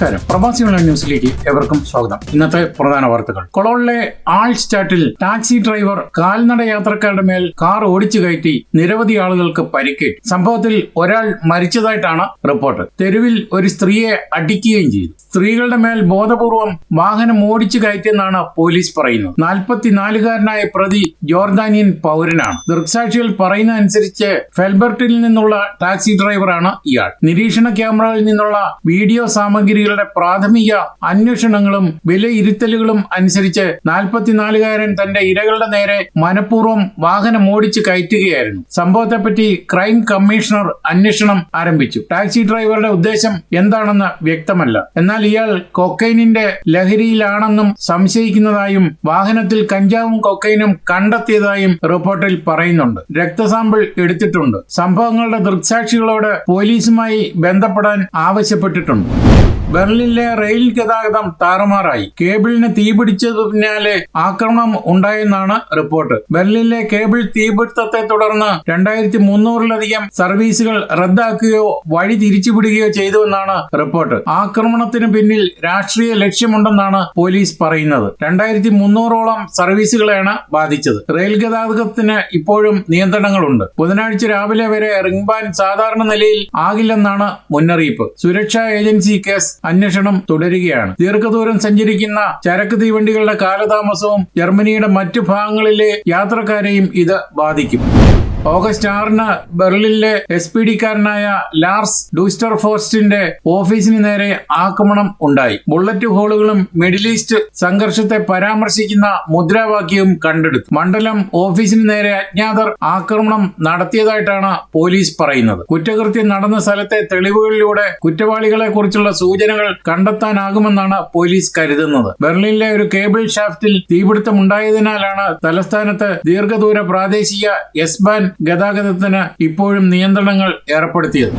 നമസ്കാരം. പ്രവാസി ഓൺലൈൻ ന്യൂസിലേക്ക് എവർക്കും സ്വാഗതം. ഇന്നത്തെ പ്രധാന വാർത്തകൾ. കൊളോണിലെ ആൾ സ്റ്റാറ്റിൽ ടാക്സി ഡ്രൈവർ കാൽനട യാത്രക്കാരുടെ മേൽ കാർ ഓടിച്ചു കയറ്റി നിരവധി ആളുകൾക്ക് പരിക്കേറ്റു. സംഭവത്തിൽ ഒരാൾ മരിച്ചതായിട്ടാണ് റിപ്പോർട്ട്. തെരുവിൽ ഒരു സ്ത്രീയെ അടിക്കുകയും ചെയ്തു. സ്ത്രീകളുടെ മേൽ ബോധപൂർവം വാഹനം ഓടിച്ചു കയറ്റിയെന്നാണ് പോലീസ് പറയുന്നത്. നാൽപ്പത്തിനാലുകാരനായ പ്രതി ജോർദാനിയൻ പൗരനാണ്. ദൃക്സാക്ഷികൾ പറയുന്ന അനുസരിച്ച് ഫെൽബർട്ടിൽ നിന്നുള്ള ടാക്സി ഡ്രൈവറാണ് ഇയാൾ. നിരീക്ഷണ ക്യാമറകളിൽ നിന്നുള്ള വീഡിയോ സാമഗ്രികളുടെ പ്രാഥമിക അന്വേഷണങ്ങളും വിലയിരുത്തലുകളും അനുസരിച്ച് നാൽപ്പത്തിനാലുകാരൻ തന്റെ ഇരകളുടെ നേരെ മനഃപൂർവം വാഹനം ഓടിച്ച് കയറ്റുകയായിരുന്നു. സംഭവത്തെപ്പറ്റി ക്രൈം കമ്മീഷണർ അന്വേഷണം ആരംഭിച്ചു. ടാക്സി ഡ്രൈവറുടെ ഉദ്ദേശം എന്താണെന്ന് വ്യക്തമല്ല. എന്നാൽ ഇയാൾ കൊക്കൈനിന്റെ ലഹരിയിലാണെന്നും സംശയിക്കുന്നതായും വാഹനത്തിൽ കഞ്ചാവും കൊക്കൈനും കണ്ടെത്തിയതായും റിപ്പോർട്ടിൽ പറയുന്നുണ്ട്. രക്തസാമ്പിൾ എടുത്തിട്ടുണ്ട്. സംഭവങ്ങളുടെ ദൃക്സാക്ഷികളോട് പോലീസുമായി ബന്ധപ്പെടാൻ ആവശ്യപ്പെട്ടിട്ടുണ്ട്. ബെർലിനിലെ റെയിൽ ഗതാഗതം താറുമാറായി. കേബിളിന് തീപിടിച്ചതു പിന്നാലെ ആക്രമണം ഉണ്ടായെന്നാണ് റിപ്പോർട്ട്. ബെർലിനിലെ കേബിൾ തീപിടുത്തത്തെ തുടർന്ന് രണ്ടായിരത്തി മുന്നൂറിലധികം സർവീസുകൾ റദ്ദാക്കുകയോ വഴി തിരിച്ചുവിടുകയോ ചെയ്തുവെന്നാണ് റിപ്പോർട്ട്. ആക്രമണത്തിന് പിന്നിൽ രാഷ്ട്രീയ ലക്ഷ്യമുണ്ടെന്നാണ് പോലീസ് പറയുന്നത്. രണ്ടായിരത്തി മുന്നൂറോളം സർവീസുകളെയാണ് ബാധിച്ചത്. റെയിൽ ഗതാഗതത്തിന് ഇപ്പോഴും നിയന്ത്രണങ്ങളുണ്ട്. ബുധനാഴ്ച രാവിലെ വരെ റിംഗ്ബാൻ സാധാരണ നിലയിൽ ആകില്ലെന്നാണ് മുന്നറിയിപ്പ്. സുരക്ഷാ ഏജൻസി കേസ് അന്വേഷണം തുടരുകയാണ്. ദീർഘദൂരം സഞ്ചരിക്കുന്ന ചരക്ക് തീവണ്ടികളുടെ കാലതാമസവും ജർമ്മനിയുടെ മറ്റു ഭാഗങ്ങളിലെ യാത്രക്കാരെയും ഇത് ബാധിക്കും. ഓഗസ്റ്റ് ആറിന് ബെർലിനിലെ എസ് പി ഡിക്കാരനായ ലാർസ് ഡൂസ്റ്റർ ഫോർസ്റ്റിന്റെ ഓഫീസിന് നേരെ ആക്രമണം ഉണ്ടായി. ബുള്ളറ്റ് ഹോളുകളും മിഡിൽ ഈസ്റ്റ് സംഘർഷത്തെ പരാമർശിക്കുന്ന മുദ്രാവാക്യവും കണ്ടെടുത്തു. മണ്ഡലം ഓഫീസിന് നേരെ അജ്ഞാതർ ആക്രമണം നടത്തിയതായിട്ടാണ് പോലീസ് പറയുന്നത്. കുറ്റകൃത്യം നടന്ന സ്ഥലത്തെ തെളിവുകളിലൂടെ കുറ്റവാളികളെ കുറിച്ചുള്ള സൂചനകൾ കണ്ടെത്താനാകുമെന്നാണ് പോലീസ് കരുതുന്നത്. ബെർലിനിലെ ഒരു കേബിൾ ഷാഫ്റ്റിൽ തീപിടുത്തമുണ്ടായതിനാലാണ് തലസ്ഥാനത്ത് ദീർഘദൂര പ്രാദേശിക എസ് ബാൻ ഗതാഗതത്തിന് ഇപ്പോഴും നിയന്ത്രണങ്ങൾ ഏർപ്പെടുത്തിയത്.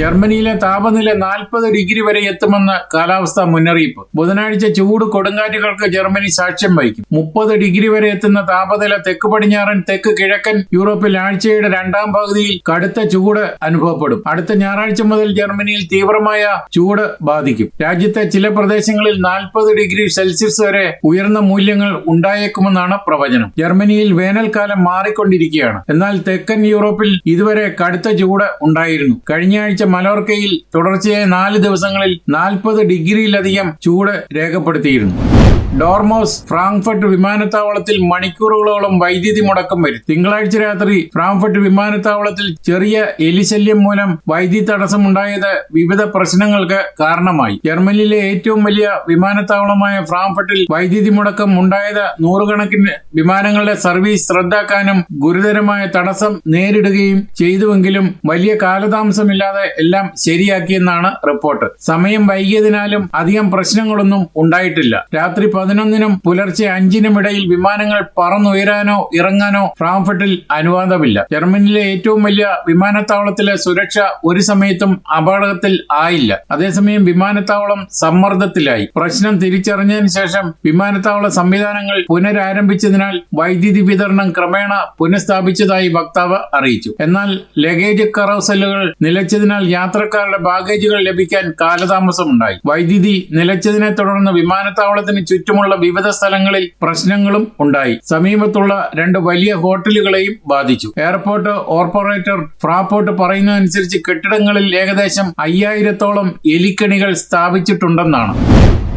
ജർമ്മനിയിലെ താപനില നാൽപ്പത് ഡിഗ്രി വരെ എത്തുമെന്ന് കാലാവസ്ഥാ മുന്നറിയിപ്പ്. ബുധനാഴ്ച ചൂട് കൊടുങ്കാറ്റുകൾക്ക് ജർമ്മനി സാക്ഷ്യം വഹിക്കും. മുപ്പത് ഡിഗ്രി വരെ എത്തുന്ന താപനില തെക്ക് പടിഞ്ഞാറൻ തെക്ക് കിഴക്കൻ യൂറോപ്പിൽ ആഴ്ചയുടെ രണ്ടാം പകുതിയിൽ കടുത്ത ചൂട് അനുഭവപ്പെടും. അടുത്ത ഞായറാഴ്ച മുതൽ ജർമ്മനിയിൽ തീവ്രമായ ചൂട് ബാധിക്കും. രാജ്യത്തെ ചില പ്രദേശങ്ങളിൽ നാൽപ്പത് ഡിഗ്രി സെൽഷ്യസ് വരെ ഉയർന്ന മൂല്യങ്ങൾ ഉണ്ടായേക്കുമെന്നാണ് പ്രവചനം. ജർമ്മനിയിൽ വേനൽക്കാലം മാറിക്കൊണ്ടിരിക്കുകയാണ്. എന്നാൽ തെക്കൻ യൂറോപ്പിൽ ഇതുവരെ കടുത്ത ചൂട് ഉണ്ടായിരുന്നു. കഴിഞ്ഞ ആഴ്ച മലോർക്കയിൽ തുടർച്ചയായ നാല് ദിവസങ്ങളിൽ നാൽപ്പത് ഡിഗ്രിയിലധികം ചൂട് രേഖപ്പെടുത്തിയിരുന്നു. ഡോർമോസ് ഫ്രാങ്ക്ഫർട്ട് വിമാനത്താവളത്തിൽ മണിക്കൂറുകളോളം വൈദ്യുതി മുടക്കം വരും. തിങ്കളാഴ്ച രാത്രി ഫ്രാങ്ക്ഫർട്ട് വിമാനത്താവളത്തിൽ ചെറിയ എലിശല്യം മൂലം വൈദ്യുതി തടസ്സമുണ്ടായത് വിവിധ പ്രശ്നങ്ങൾക്ക് കാരണമായി. ജർമ്മനിയിലെ ഏറ്റവും വലിയ വിമാനത്താവളമായ ഫ്രാങ്ക്ഫർട്ടിൽ വൈദ്യുതി മുടക്കം ഉണ്ടായത് നൂറുകണക്കിന് വിമാനങ്ങളുടെ സർവീസ് റദ്ദാക്കാനും ഗുരുതരമായ തടസ്സം നേരിടുകയും ചെയ്തുവെങ്കിലും വലിയ കാലതാമസമില്ലാതെ എല്ലാം ശരിയാക്കിയെന്നാണ് റിപ്പോർട്ട്. സമയം വൈകിയതിനാലും അധികം പ്രശ്നങ്ങളൊന്നും ഉണ്ടായിട്ടില്ല. രാത്രി പതിനൊന്നിനും പുലർച്ചെ അഞ്ചിനും ഇടയിൽ വിമാനങ്ങൾ പറന്നുയരാനോ ഇറങ്ങാനോ ഫ്രാങ്ക്ഫർട്ടിൽ അനുവാദമില്ല. ജർമ്മനിയിലെ ഏറ്റവും വലിയ വിമാനത്താവളത്തിലെ സുരക്ഷ ഒരു സമയത്തും അപകടത്തിൽ ആയില്ല. അതേസമയം വിമാനത്താവളം സമ്മർദ്ദത്തിലായി. പ്രശ്നം തിരിച്ചറിഞ്ഞതിന് ശേഷം വിമാനത്താവള സംവിധാനങ്ങൾ പുനരാരംഭിച്ചതിനാൽ വൈദ്യുതി വിതരണം ക്രമേണ പുനഃസ്ഥാപിച്ചതായി വക്താവ് അറിയിച്ചു. എന്നാൽ ലഗേജ് കറോസലുകൾ നിലച്ചതിനാൽ യാത്രക്കാരുടെ ബാഗേജുകൾ ലഭിക്കാൻ കാലതാമസമുണ്ടായി. വൈദ്യുതി നിലച്ചതിനെ തുടർന്ന് വിമാനത്താവളത്തിന് ചുറ്റുമുള്ള വിവിധ സ്ഥലങ്ങളിൽ പ്രശ്നങ്ങളും ഉണ്ടായി. സമീപത്തുള്ള രണ്ട് വലിയ ഹോട്ടലുകളെയും ബാധിച്ചു. എയർപോർട്ട് ഓർപ്പറേറ്റർ ഫ്രാപ്പോർട്ട് പറയുന്നതനുസരിച്ച് കെട്ടിടങ്ങളിൽ ഏകദേശം അയ്യായിരത്തോളം എലിക്കണികൾ സ്ഥാപിച്ചിട്ടുണ്ടെന്നാണ്.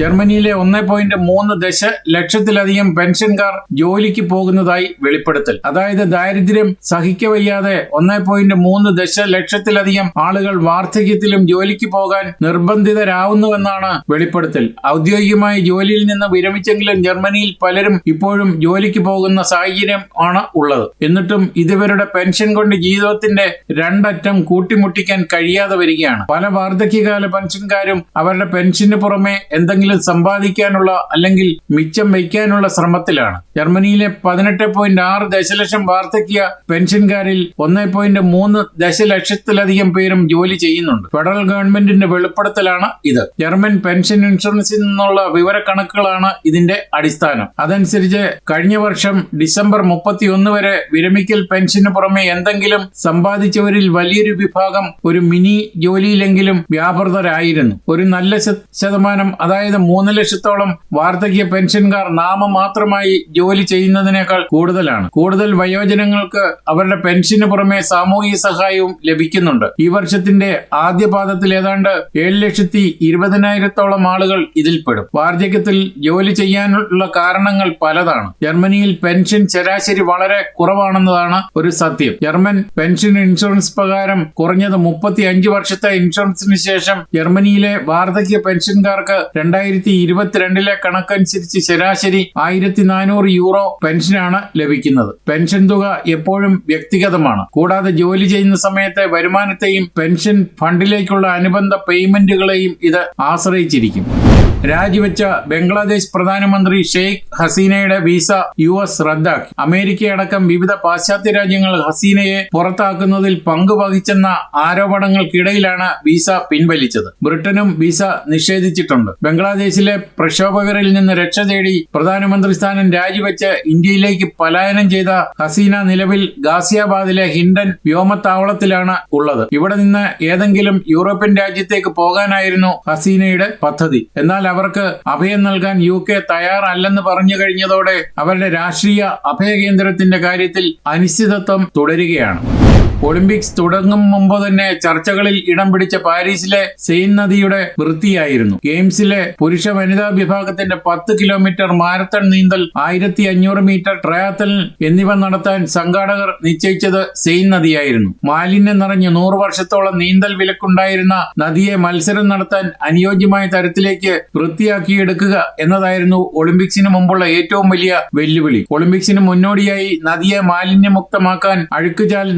ജർമ്മനിയിലെ ഒന്ന് പോയിന്റ് മൂന്ന് ദശ ലക്ഷത്തിലധികം പെൻഷൻകാർ ജോലിക്ക് പോകുന്നതായി വെളിപ്പെടുത്തൽ. അതായത് ദാരിദ്ര്യം സഹിക്കവയ്യാതെ ഒന്ന് പോയിന്റ് മൂന്ന് ദശ ലക്ഷത്തിലധികം ആളുകൾ വാർദ്ധക്യത്തിലും ജോലിക്ക് പോകാൻ നിർബന്ധിതരാവുന്നുവെന്നാണ് വെളിപ്പെടുത്തൽ. ഔദ്യോഗികമായി ജോലിയിൽ നിന്ന് വിരമിച്ചെങ്കിലും ജർമ്മനിയിൽ പലരും ഇപ്പോഴും ജോലിക്ക് പോകുന്ന സാഹചര്യം ആണ് ഉള്ളത്. എന്നിട്ടും ഇതുവരുടെ പെൻഷൻ കൊണ്ട് ജീവിതത്തിന്റെ രണ്ടറ്റം കൂട്ടിമുട്ടിക്കാൻ കഴിയാതെ വരികയാണ്. പല വാർദ്ധക്യകാല പെൻഷൻകാരും അവരുടെ പെൻഷന് പുറമെ എന്തെങ്കിലും എന്തെങ്കിലും സമ്പാദിക്കാനുള്ള അല്ലെങ്കിൽ മിച്ചം വയ്ക്കാനുള്ള ശ്രമത്തിലാണ്. ജർമ്മനിയിലെ പതിനെട്ട് പോയിന്റ് ആറ് ദശലക്ഷം വാർദ്ധക്യ പെൻഷൻകാരിൽ ഒന്നേ പോയിന്റ് മൂന്ന് ദശലക്ഷത്തിലധികം പേരും ജോലി ചെയ്യുന്നുണ്ട്. ഫെഡറൽ ഗവൺമെന്റിന്റെ വെളിപ്പെടുത്തലാണ് ഇത്. ജർമ്മൻ പെൻഷൻ ഇൻഷുറൻസിൽ നിന്നുള്ള വിവരക്കണക്കുകളാണ് ഇതിന്റെ അടിസ്ഥാനം. അതനുസരിച്ച് കഴിഞ്ഞ വർഷം ഡിസംബർ മുപ്പത്തി ഒന്ന് വരെ വിരമിക്കൽ പെൻഷന് പുറമെ എന്തെങ്കിലും സമ്പാദിച്ചവരിൽ വലിയൊരു വിഭാഗം ഒരു മിനി ജോലിയിലെങ്കിലും വ്യാപൃതരായിരുന്നു. ഒരു നല്ല ശതമാനം അതായത് മൂന്ന് ലക്ഷത്തോളം വാർദ്ധക്യ പെൻഷൻകാർ നാമമാത്രമായി ജോലി ചെയ്യുന്നതിനേക്കാൾ കൂടുതലാണ്. കൂടുതൽ വയോജനങ്ങൾക്ക് അവരുടെ പെൻഷന് പുറമെ സാമൂഹിക സഹായവും ലഭിക്കുന്നുണ്ട്. ഈ വർഷത്തിന്റെ ആദ്യ പാദത്തിൽ ഏതാണ്ട് ഏഴ് ലക്ഷത്തി ഇരുപതിനായിരത്തോളം ആളുകൾ ഇതിൽപ്പെടും വാർദ്ധക്യത്തിൽ ജോലി ചെയ്യാനുള്ള കാരണങ്ങൾ പലതാണ്. ജർമ്മനിയിൽ പെൻഷൻ ശരാശരി വളരെ കുറവാണെന്നതാണ് ഒരു സത്യം. ജർമ്മൻ പെൻഷൻ ഇൻഷുറൻസ് പ്രകാരം കുറഞ്ഞത് മുപ്പത്തി അഞ്ച് വർഷത്തെ ഇൻഷുറൻസിന് ശേഷം ജർമ്മനിയിലെ വാർദ്ധക്യ പെൻഷൻകാർക്ക് രണ്ടായിരത്തി ഇരുപത്തിരണ്ടിലെ കണക്കനുസരിച്ച് ശരാശരി ആയിരത്തി നാനൂറ് യൂറോ പെൻഷനാണ് ലഭിക്കുന്നത്. പെൻഷൻ തുക എപ്പോഴും വ്യക്തിഗതമാണ്. കൂടാതെ ജോലി ചെയ്യുന്ന സമയത്തെ വരുമാനത്തെയും പെൻഷൻ ഫണ്ടിലേക്കുള്ള അനുബന്ധ പേയ്മെന്റുകളെയും ഇത് ആശ്രയിച്ചിരിക്കും. രാജിവെച്ച ബംഗ്ലാദേശ് പ്രധാനമന്ത്രി ഷെയ്ഖ് ഹസീനയുടെ വിസ യു എസ് റദ്ദാക്കി. അമേരിക്കയടക്കം വിവിധ പാശ്ചാത്യ രാജ്യങ്ങൾ ഹസീനയെ പുറത്താക്കുന്നതിൽ പങ്കുവഹിച്ചെന്ന ആരോപണങ്ങൾക്കിടയിലാണ് വിസ പിൻവലിച്ചത്. ബ്രിട്ടനും വിസ നിഷേധിച്ചിട്ടുണ്ട്. ബംഗ്ലാദേശിലെ പ്രക്ഷോഭകരിൽ നിന്ന് രക്ഷ തേടി പ്രധാനമന്ത്രി സ്ഥാനം രാജിവെച്ച് ഇന്ത്യയിലേക്ക് പലായനം ചെയ്ത ഹസീന നിലവിൽ ഗാസിയാബാദിലെ ഹിൻഡൻ വ്യോമത്താവളത്തിലാണ് ഉള്ളത്. ഇവിടെ നിന്ന് ഏതെങ്കിലും യൂറോപ്യൻ രാജ്യത്തേക്ക് പോകാനായിരുന്നു ഹസീനയുടെ പദ്ധതി. എന്നാൽ അവർക്ക് അഭയം നൽകാൻ യു കെ തയ്യാറല്ലെന്ന് പറഞ്ഞു കഴിഞ്ഞതോടെ അവരുടെ രാഷ്ട്രീയ അഭയകേന്ദ്രത്തിന്റെ കാര്യത്തിൽ അനിശ്ചിതത്വം തുടരുകയാണ്. ഒളിമ്പിക്സ് തുടങ്ങും മുമ്പ് തന്നെ ചർച്ചകളിൽ ഇടം പിടിച്ച പാരീസിലെ സെയിൻ നദിയുടെ വൃത്തിയായിരുന്നു. ഗെയിംസിലെ പുരുഷ വനിതാ വിഭാഗത്തിന്റെ പത്ത് കിലോമീറ്റർ മാരത്തൺ നീന്തൽ ആയിരത്തി അഞ്ഞൂറ് മീറ്റർ ട്രയാത്തൽ എന്നിവ നടത്താൻ സംഘാടകർ നിശ്ചയിച്ചത് സെയിൻ നദിയായിരുന്നു മാലിന്യം നിറഞ്ഞ് നൂറ് വർഷത്തോളം നീന്തൽ വിലക്കുണ്ടായിരുന്ന നദിയെ മത്സരം നടത്താൻ അനുയോജ്യമായ തരത്തിലേക്ക് വൃത്തിയാക്കിയെടുക്കുക എന്നതായിരുന്നു ഒളിമ്പിക്സിന് മുമ്പുള്ള ഏറ്റവും വലിയ വെല്ലുവിളി. ഒളിമ്പിക്സിന് മുന്നോടിയായി നദിയെ മാലിന്യമുക്തമാക്കാൻ അഴുക്കുചാൽ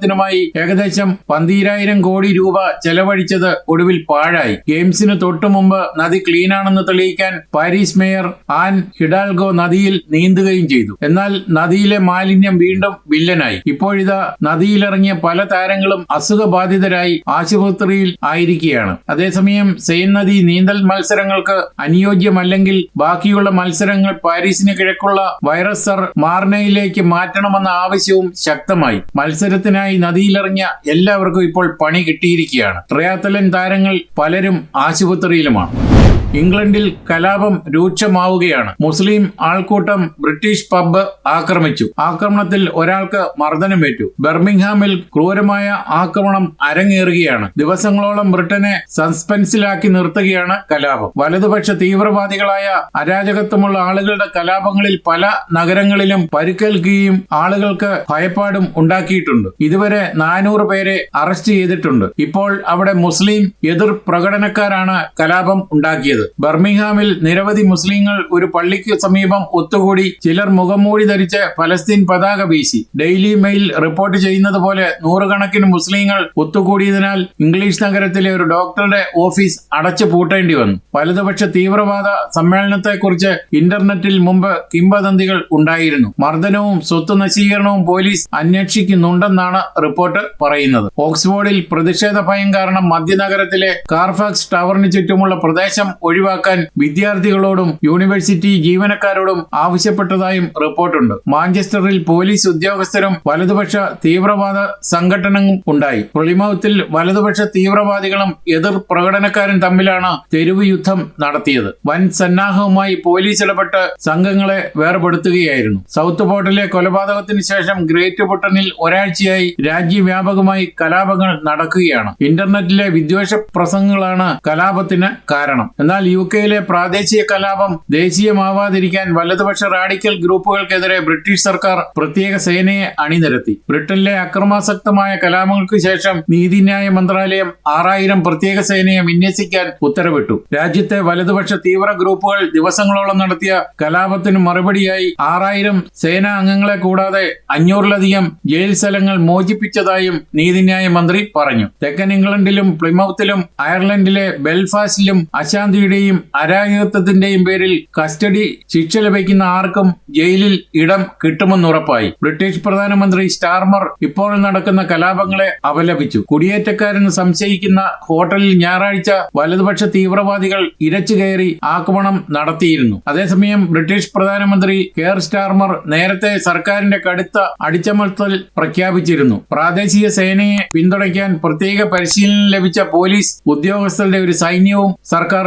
നവീകരണത്തിനുമായി ഏകദേശം പന്തീരായിരം കോടി രൂപ ചെലവഴിച്ചത് ഒടുവിൽ പാഴായി. ഗെയിംസിന് തൊട്ടു മുമ്പ് നദി ക്ലീനാണെന്ന് തെളിയിക്കാൻ പാരീസ് മേയർ ആൻ ഹിഡാൽഗോ നദിയിൽ നീന്തുകയും ചെയ്തു. എന്നാൽ നദിയിലെ മാലിന്യം വീണ്ടും വില്ലനായി. ഇപ്പോഴിതാ നദിയിലിറങ്ങിയ പല താരങ്ങളും അസുഖബാധിതരായി ആശുപത്രിയിൽ ആയിരിക്കുകയാണ്. അതേസമയം സെയിൻ നദി നീന്തൽ മത്സരങ്ങൾക്ക് അനുയോജ്യമല്ലെങ്കിൽ ബാക്കിയുള്ള മത്സരങ്ങൾ പാരീസിന് കിഴക്കുള്ള വൈറസർ മാർനയിലേക്ക് മാറ്റണമെന്ന ആവശ്യവും ശക്തമായി. മത്സരത്തിനായി നദിയിലിറങ്ങിയ എല്ലാവർക്കും ഇപ്പോൾ പണി കിട്ടിയിരിക്കുകയാണ്. ട്രയാത്തലൻ താരങ്ങൾ പലരും ആശുപത്രിയിലുമാണ്. ഇംഗ്ലണ്ടിൽ കലാപം രൂക്ഷമാവുകയാണ്. മുസ്ലിം ആൾക്കൂട്ടം ബ്രിട്ടീഷ് പബ്ബ് ആക്രമിച്ചു. ആക്രമണത്തിൽ ഒരാൾക്ക് മർദ്ദനമേറ്റു. ബർമിംഗ്ഹാമിൽ ക്രൂരമായ ആക്രമണം അരങ്ങേറുകയാണ്. ദിവസങ്ങളോളം ബ്രിട്ടനെ സസ്പെൻസിലാക്കി നിർത്തുകയാണ് കലാപം. വലതുപക്ഷ തീവ്രവാദികളായ അരാജകത്വമുള്ള ആളുകളുടെ കലാപങ്ങളിൽ പല നഗരങ്ങളിലും പരിക്കേൽക്കുകയും ആളുകൾക്ക് ഭയപ്പാടും ഉണ്ടാക്കിയിട്ടുണ്ട്. ഇതുവരെ നാനൂറ് പേരെ അറസ്റ്റ് ചെയ്തിട്ടുണ്ട്. ഇപ്പോൾ അവിടെ മുസ്ലിം എതിർ പ്രകടനക്കാരാണ് കലാപം ഉണ്ടാക്കിയത്. ബർമിംഗ്ഹാമിൽ നിരവധി മുസ്ലിങ്ങൾ ഒരു പള്ളിക്ക് സമീപം ഒത്തുകൂടി ചിലർ മുഖംമൂടി ധരിച്ച് ഫലസ്തീൻ പതാക വീശി. ഡെയിലി മെയിൽ റിപ്പോർട്ട് ചെയ്യുന്നത് പോലെ നൂറുകണക്കിന് മുസ്ലിങ്ങൾ ഒത്തുകൂടിയതിനാൽ ഇംഗ്ലീഷ് നഗരത്തിലെ ഒരു ഡോക്ടറുടെ ഓഫീസ് അടച്ചു പൂട്ടേണ്ടി വന്നു. വലതുപക്ഷ തീവ്രവാദ സമ്മേളനത്തെക്കുറിച്ച് ഇന്റർനെറ്റിൽ മുമ്പ് കിംവദന്തികൾ ഉണ്ടായിരുന്നു. മർദ്ദനവും സ്വത്ത് നശീകരണവും പോലീസ് അന്വേഷിക്കുന്നുണ്ടെന്നാണ് റിപ്പോർട്ട് പറയുന്നത്. ഓക്സ്ഫോർഡിൽ പ്രതിഷേധ ഭയം കാരണം മധ്യനഗരത്തിലെ കാർഫാക്സ് ടവറിന് ചുറ്റുമുള്ള പ്രദേശം ഒഴിവാക്കാൻ വിദ്യാർത്ഥികളോടും യൂണിവേഴ്സിറ്റി ജീവനക്കാരോടും ആവശ്യപ്പെട്ടതായും റിപ്പോർട്ടുണ്ട്. മാഞ്ചസ്റ്ററിൽ പോലീസ് ഉദ്യോഗസ്ഥരും വലതുപക്ഷ തീവ്രവാദ സംഘടനയും ഉണ്ടായി. പ്ലിമൌത്തിൽ വലതുപക്ഷ തീവ്രവാദികളും എതിർ പ്രകടനക്കാരും തമ്മിലാണ് തെരുവ് യുദ്ധം നടത്തിയത്. വൻ സന്നാഹവുമായി പോലീസ് ഇടപെട്ട് സംഘങ്ങളെ വേർപെടുത്തുകയായിരുന്നു. സൗത്ത് പോർട്ടിലെ കൊലപാതകത്തിന് ശേഷം ഗ്രേറ്റ് ബ്രിട്ടനിൽ ഒരാഴ്ചയായി രാജ്യവ്യാപകമായി കലാപങ്ങൾ നടക്കുകയാണ്. ഇന്റർനെറ്റിലെ വിദ്വേഷ പ്രസംഗങ്ങളാണ് കലാപത്തിന് കാരണം. എന്നാൽ യു കെയിലെ പ്രാദേശിക കലാപം ദേശീയമാവാതിരിക്കാൻ വലതുപക്ഷ റാഡിക്കൽ ഗ്രൂപ്പുകൾക്കെതിരെ ബ്രിട്ടീഷ് സർക്കാർ പ്രത്യേക സേനയെ അണിനിരത്തി. ബ്രിട്ടനിലെ അക്രമാസക്തമായ കലാപങ്ങൾക്ക് ശേഷം നീതിന്യായ മന്ത്രാലയം ആറായിരം പ്രത്യേക സേനയെ വിന്യസിക്കാൻ ഉത്തരവിട്ടു. രാജ്യത്തെ വലതുപക്ഷ തീവ്ര ഗ്രൂപ്പുകൾ ദിവസങ്ങളോളം നടത്തിയ കലാപത്തിന് മറുപടിയായി ആറായിരം സേനാ അംഗങ്ങളെ കൂടാതെ അഞ്ഞൂറിലധികം ജയിൽ സ്ഥലങ്ങൾ മോചിപ്പിച്ചതായും നീതിന്യായ മന്ത്രി പറഞ്ഞു. തെക്കൻ ഇംഗ്ലണ്ടിലും പ്ലിമൌത്തിലും അയർലൻഡിലെ ബെൽഫാസ്റ്റിലും അശാന്തി അഴിമതിയുടെയും അരാജകത്വത്തിന്റെയും പേരിൽ കസ്റ്റഡി ശിക്ഷ ലഭിക്കുന്ന ആർക്കും ജയിലിൽ ഇടം കിട്ടുമെന്നുറപ്പായി ബ്രിട്ടീഷ് പ്രധാനമന്ത്രി സ്റ്റാർമർ ഇപ്പോൾ നടക്കുന്ന കലാപങ്ങളെ അപലപിച്ചു. കുടിയേറ്റക്കാരെന്ന് സംശയിക്കുന്ന ഹോട്ടലിൽ ഞായറാഴ്ച വലതുപക്ഷ തീവ്രവാദികൾ ഇരച്ചു കയറി ആക്രമണം നടത്തിയിരുന്നു. അതേസമയം ബ്രിട്ടീഷ് പ്രധാനമന്ത്രി കെയർ സ്റ്റാർമർ നേരത്തെ സർക്കാരിന്റെ കടുത്ത അടിച്ചമർത്തൽ പ്രഖ്യാപിച്ചിരുന്നു. പ്രാദേശിക സേനയെ പിന്തുണയ്ക്കാൻ പ്രത്യേക പരിശീലനം ലഭിച്ച പോലീസ് ഉദ്യോഗസ്ഥരുടെ ഒരു സൈന്യവും സർക്കാർ